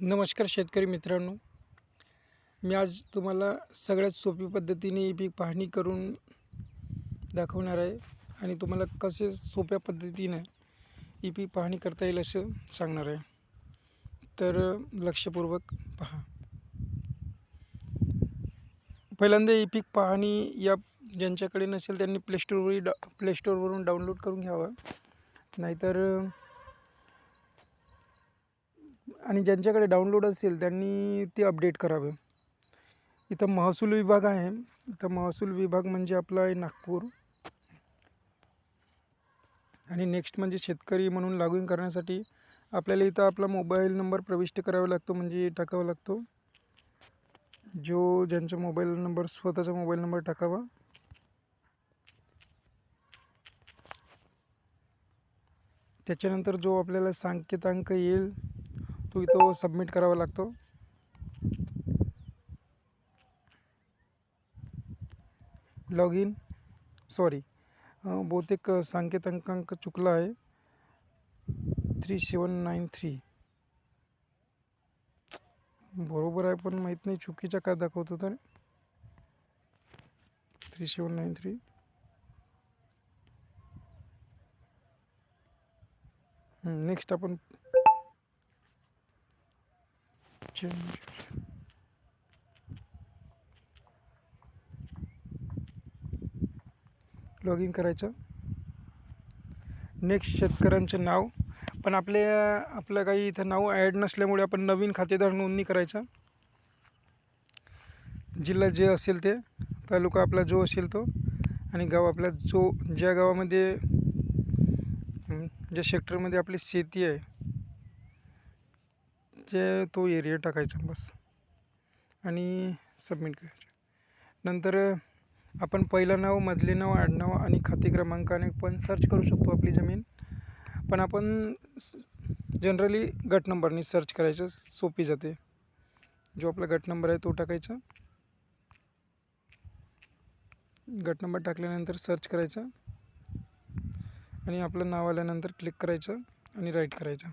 नमस्कार शेतकरी मित्रांनो. मी आज तुम्हाला सगळ्यात सोपी पद्धतीने ई पीक पाहणी करून दाखवणार आहे आणि तुम्हाला कसे सोप्या पद्धतीनं ई पीक पाहणी करता येईल असं सांगणार आहे. तर लक्षपूर्वक पहा. पहिल्यांदा ई पीक पाहणी या ज्यांच्याकडे नसेल त्यांनी प्लेस्टोरवरील डा प्लेस्टोरवरून डाउनलोड करून घ्यावं. नाहीतर आणि ज्यांच्याकडे डाउनलोड असेल त्यांनी ते अपडेट करावे. इथं महसूल विभाग आहे. इथं महसूल विभाग म्हणजे आपला आहे नागपूर. आणि नेक्स्ट म्हणजे शेतकरी म्हणून लॉग इन करण्यासाठी आपल्याला इथं आपला मोबाईल नंबर प्रविष्ट करावा लागतो म्हणजे टाकावा लागतो. जो ज्यांचा मोबाईल नंबर स्वतःचा मोबाईल नंबर टाकावा. त्याच्यानंतर जो आपल्याला सांकेतांक येईल तो सबमिट करावा लागतो। लॉग इन सॉरी बहुतेक सांकेतांकांक चुकला आहे. थ्री सेवन नाईन थ्री बरोबर आहे, पण माहीत नाही चुकीचा काय दाखवतो तर three seven nine three next आपण चेंज. लॉग इन करायचं. नेक्स्ट शेतकऱ्यांचं नाव. पण आपले आपलं काही इथं नाव ॲड नसल्यामुळे आपण नवीन खातेदार नोंदणी करायचं. जिल्हा जे असेल ते तालुका आपला जो असेल तो आणि गाव आपला जो ज्या गावामध्ये ज्या सेक्टरमध्ये आपली शेती आहे जे तो एरिया टाकायचा बस. आणि सबमिट करायचं. नंतर आपण पहिलं नाव मधले नाव आडनाव आणि खाते क्रमांकाने पण सर्च करू शकतो आपली जमीन. पण आपण जनरली गट नंबरने सर्च करायचं सोपी जाते. जो आपला गट नंबर आहे तो टाकायचा. गट नंबर टाकल्यानंतर सर्च करायचा. आणि आपलं नाव आल्यानंतर क्लिक करायचं आणि राईट करायचं.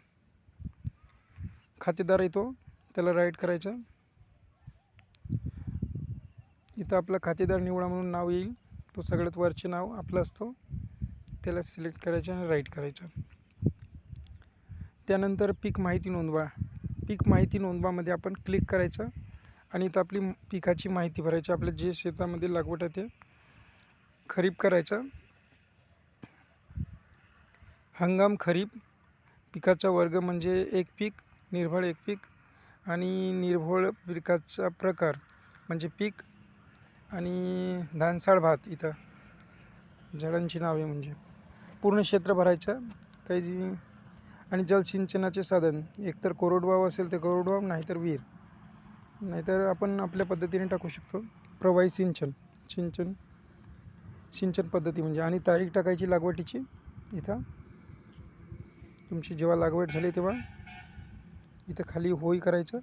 खातेदार येतो त्याला राईट करायचं. इथं आपलं खातेदार निवडा म्हणून नाव येईल. तो सगळ्यात वरचे नाव आपलं असतो. त्याला सिलेक्ट करायचं आणि राईट करायचं. त्यानंतर पीक माहिती नोंदवा. पीक माहिती नोंदवामध्ये आपण क्लिक करायचं आणि इथं आपली पिकाची माहिती भरायची. आपल्या जे शेतामध्ये लागवड आहे ते खरीप करायचं. हंगाम खरीप पिकाचा वर्ग म्हणजे एक पीक. निर्भळ एक पीक आणि निर्भोळ पिकाचा प्रकार म्हणजे पीक आणि धानसाळ भात इथं. झाडांची नावे म्हणजे. पूर्ण क्षेत्र भरायचं काही जी आणि जलसिंचनाचे साधन. एकतर कोरडवाहू असेल तर कोरडवाहू नाहीतर विहीर नाहीतर आपण आपल्या पद्धतीने टाकू शकतो प्रवाही सिंचन. सिंचन सिंचन पद्धती म्हणजे. आणि तारीख टाकायची लागवडीची. इथं. तुमची जेव्हा लागवड झाली तेव्हा इथं खाली होई करायचं.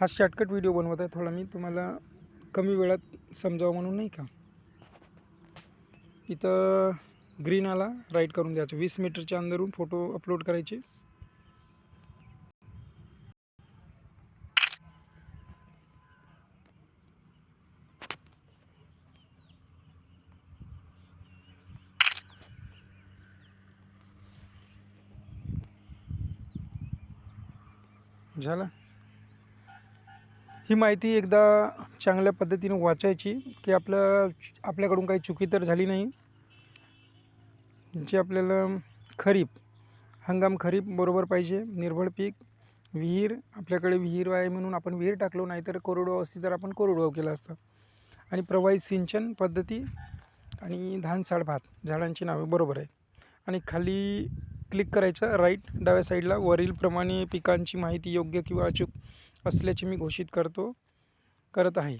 हा शॉर्टकट व्हिडिओ बनवत आहे. थोडा मी तुम्हाला कमी वेळात समजावं म्हणून नाही का? इथं ग्रीन आला. राईट करून द्यायचं. वीस मीटरच्या अंदरून फोटो अपलोड करायचे. झालं. ही माहिती एकदा चांगल्या पद्धतीने वाचायची की आपलं आपल्याकडून काही चुकी तर झाली नाही. जे आपल्याला खरीप हंगाम खरीप बरोबर पाहिजे निर्भळ पीक विहीर आपल्याकडे विहीर आहे म्हणून आपण विहीर टाकलो नाहीतर कोरडवाहू असती तर आपण कोरडवाहू केलं असतं. आणि प्रवाही सिंचन पद्धती आणि धान साड भात झाडांची नावे बरोबर आहे आणि खाली क्लिक करायचं. राईट डाव्या साईडला वरीलप्रमाणे पिकांची माहिती योग्य किंवा अचूक असल्याचे मी घोषित करतो करत आहे.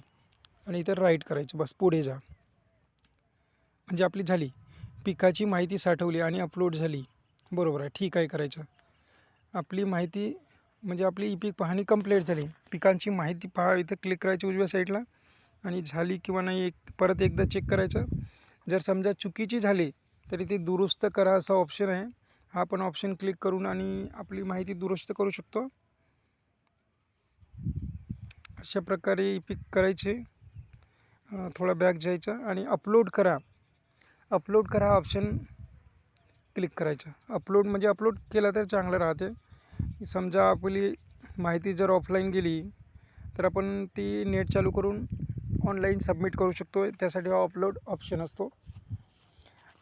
आणि इथं राईट करायचं. बस पुढे जा. म्हणजे आपली झाली. पिकाची माहिती साठवली आणि अपलोड झाली. बरोबर आहे. ठीक आहे करायचं. आपली माहिती म्हणजे आपली ई पीक पाहणी कंप्लीट झाली. पिकांची माहिती पहा. इथं क्लिक करायची उजव्या साईडला आणि झाली किंवा नाही एक परत एकदा चेक करायचं. जर समजा चुकीची झाली तरी ती दुरुस्त करा असा ऑप्शन आहे. हा पण ऑप्शन क्लिक करून आणि आपली माहिती दुरुस्त करू शकतो. अशा प्रकारे ई पिक करायचे थोडा बॅक जायचा आणि अपलोड करा. अपलोड करा ऑप्शन क्लिक करायचं. अपलोड म्हणजे अपलोड केलं तर चांगलं राहते. समजा आपली माहिती जर ऑफलाईन गेली तर आपण ती नेट चालू करून ऑनलाईन सबमिट करू शकतो त्यासाठी हा अपलोड ऑप्शन असतो.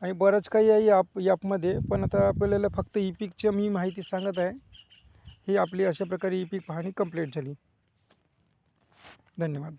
आणि बरंच काही आहे याप यापमध्ये. पण आता आपल्याला फक्त ई पिकची मी माहिती सांगत आहे. ही आपली अशा प्रकारे ई पीक पाहणी कंप्लीट झाली. धन्यवाद.